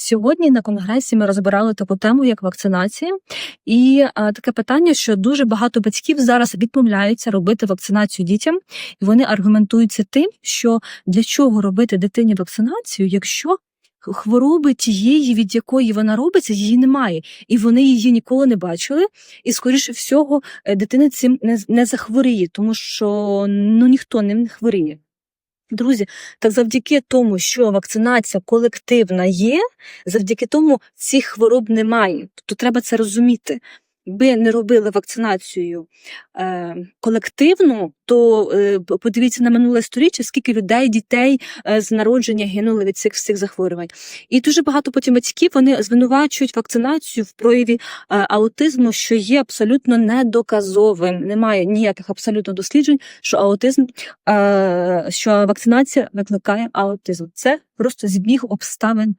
Сьогодні на конгресі ми розбирали таку тему, як вакцинація, і таке питання, що дуже багато батьків зараз відмовляються робити вакцинацію дітям, і вони аргументуються тим, що для чого робити дитині вакцинацію, якщо хвороби тієї, від якої вона робиться, її немає, і вони її ніколи не бачили. І, скоріше всього, е, дитина цим не, не захворіє, тому що ну ніхто не хворіє. Друзі, так завдяки тому, що вакцинація колективна є, завдяки тому цих хвороб немає. Тобто треба це розуміти. Якби не робили вакцинацію е, колективну, то е, подивіться на минуле сторіччя, скільки людей, дітей е, з народження гинули від цих всіх захворювань. І дуже багато потім батьків вони звинувачують вакцинацію в прояві е, аутизму, що є абсолютно недоказовим. Немає ніяких абсолютно досліджень, що аутизм, е, що вакцинація викликає аутизм. Це просто збіг обставин